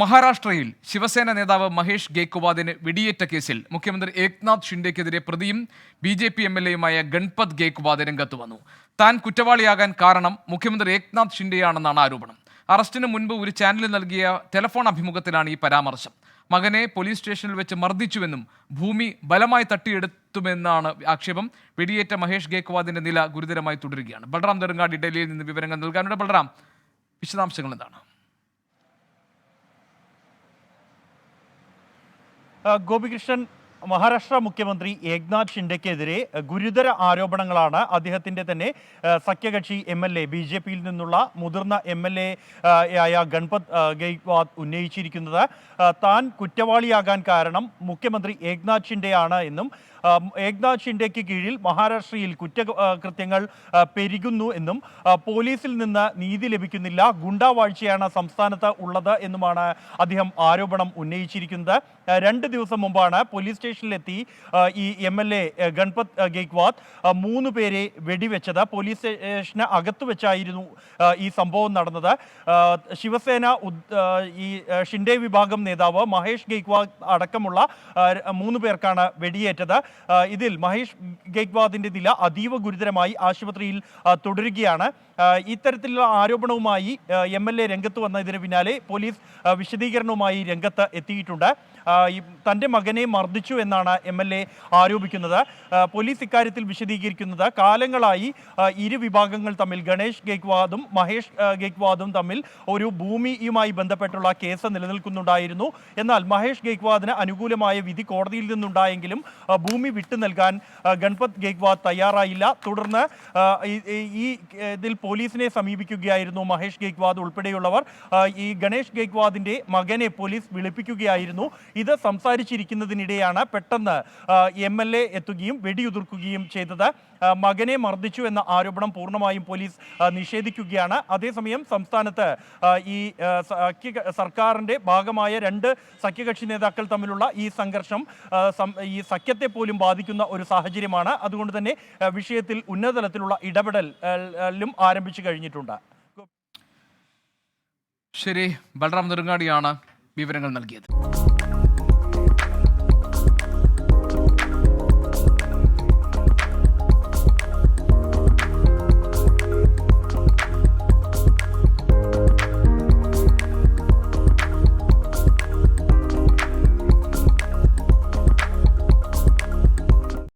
മഹാരാഷ്ട്രയിൽ ശിവസേന നേതാവ് മഹേഷ് ഗേക്വാദിന് വെടിയേറ്റ കേസിൽ മുഖ്യമന്ത്രി ഏക്നാഥ് ഷിൻഡെക്കെതിരെ പ്രതിയും B J P M L എയുമായ Ganpat Gaikwad രംഗത്ത് വന്നു. താൻ കുറ്റവാളിയാകാൻ കാരണം മുഖ്യമന്ത്രി ഏക്നാഥ് ഷിൻഡെയാണെന്നാണ് ആരോപണം. അറസ്റ്റിന് മുൻപ് ഒരു ചാനലിൽ നൽകിയ ടെലഫോൺ അഭിമുഖത്തിലാണ് ഈ പരാമർശം. മകനെ പോലീസ് സ്റ്റേഷനിൽ വെച്ച് മർദ്ദിച്ചുവെന്നും ഭൂമി ബലമായി തട്ടിയെടുത്തുമെന്നാണ് ആക്ഷേപം. വെടിയേറ്റ മഹേഷ് ഗേക്വാദിന്റെ നില ഗുരുതരമായി തുടരുകയാണ്. ബൽറാം നെടുങ്ങാടി ഡൽഹിയിൽ നിന്ന് വിവരങ്ങൾ നൽകാനുണ്ട്. ബൽറാം വിശദാംശങ്ങൾ എന്താണ്? ഗോപികൃഷ്ണൻ മഹാരാഷ്ട്ര മുഖ്യമന്ത്രി ഏക്നാഥ് ഷിൻഡെക്കെതിരെ ഗുരുതര ആരോപണങ്ങളാണ് അദ്ദേഹത്തിന്റെ തന്നെ സഖ്യകക്ഷി M L A B J പിയിൽ നിന്നുള്ള മുതിർന്ന എം എൽ എ ആയ ഗൺപത് ഗെയ്ക്വാദ് ഉന്നയിച്ചിരിക്കുന്നത്. താൻ കുറ്റവാളിയാകാൻ കാരണം മുഖ്യമന്ത്രി ഏക്നാഥ് ഷിൻഡെയാണ് എന്നും ഏക്നാഥ് ഷിൻഡെക്ക് കീഴിൽ മഹാരാഷ്ട്രയിൽ കുറ്റകൃത്യങ്ങൾ കൃത്യങ്ങൾ പെരുകുന്നു എന്നും പോലീസിൽ നിന്ന് നീതി ലഭിക്കുന്നില്ല ഗുണ്ടാവാഴ്ചയാണ് സംസ്ഥാനത്ത് ഉള്ളത് എന്നുമാണ് അദ്ദേഹം ആരോപണം ഉന്നയിച്ചിരിക്കുന്നത്. രണ്ട് ദിവസം മുമ്പാണ് പോലീസ് സ്റ്റേഷനിലെത്തി ഈ M L A Ganpat Gaikwad മൂന്ന് പേരെ വെടിവെച്ചത്. പോലീസ് സ്റ്റേഷന് അകത്ത് വെച്ചായിരുന്നു ഈ സംഭവം നടന്നത്. ശിവസേന ഈ ഷിൻഡേ വിഭാഗം നേതാവ് മഹേഷ് ഗെയ്ക്വാദ് അടക്കമുള്ള മൂന്ന് പേർക്കാണ് വെടിയേറ്റത്. ഇതിൽ മഹേഷ് ഗെയ്ക്വാദിന്റെ നില അതീവ ഗുരുതരമായി ആശുപത്രിയിൽ തുടരുകയാണ്. ഇത്തരത്തിലുള്ള ആരോപണവുമായി എം എൽ എ രംഗത്ത് വന്നതിന് പിന്നാലെ പോലീസ് വിശദീകരണവുമായി രംഗത്ത് എത്തിയിട്ടുണ്ട്. തന്റെ മകനെ മർദ്ദിച്ചു എന്നാണ് എം എൽ എ ആരോപിക്കുന്നത്. പോലീസ് ഇക്കാര്യത്തിൽ വിശദീകരിക്കുന്നത് കാലങ്ങളായി ഇരു വിഭാഗങ്ങൾ തമ്മിൽ ഗണേഷ് ഗേക്വാദും മഹേഷ് ഗേക്വാദും തമ്മിൽ ഒരു ഭൂമിയുമായി ബന്ധപ്പെട്ടുള്ള കേസ് നിലനിൽക്കുന്നുണ്ടായിരുന്നു. എന്നാൽ മഹേഷ് ഗേക്വാദിന് അനുകൂലമായ വിധി കോടതിയിൽ നിന്നുണ്ടായെങ്കിലും ഭൂമി വിട്ടു നൽകാൻ ഗൺപത് ഗേക്വാദ് തയ്യാറായില്ല. തുടർന്ന് ഈ ഇതിൽ പോലീസിനെ സമീപിക്കുകയായിരുന്നു മഹേഷ് ഗേക്വാദ് ഉൾപ്പെടെയുള്ളവർ. ഈ ഗണേഷ് ഗേക്വാദിന്റെ മകനെ പോലീസ് വിളിപ്പിക്കുകയായിരുന്നു. ഇത് സംസാരിച്ചിരിക്കുന്നതിനിടെയാണ് പെട്ടെന്ന് എം എൽ എ എത്തുകയും വെടിയുതിർക്കുകയും ചെയ്തത് മകനെ മർദ്ദിച്ചു എന്ന ആരോപണം പൂർണമായും പോലീസ് നിഷേധിക്കുകയാണ്. അതേസമയം സംസ്ഥാനത്ത് ഈ സഖ്യ സർക്കാരിന്റെ ഭാഗമായ രണ്ട് സഖ്യകക്ഷി നേതാക്കൾ തമ്മിലുള്ള ഈ സംഘർഷം ഈ സഖ്യത്തെ പോലും ബാധിക്കുന്ന ഒരു സാഹചര്യമാണ്. അതുകൊണ്ട് തന്നെ വിഷയത്തിൽ ഉന്നതതലത്തിലുള്ള ഇടപെടൽ ആരംഭിച്ചു കഴിഞ്ഞിട്ടുണ്ട്. ശരി ബൽറാം നെടുങ്ങാടിയാണ് വിവരങ്ങൾ നൽകിയത്.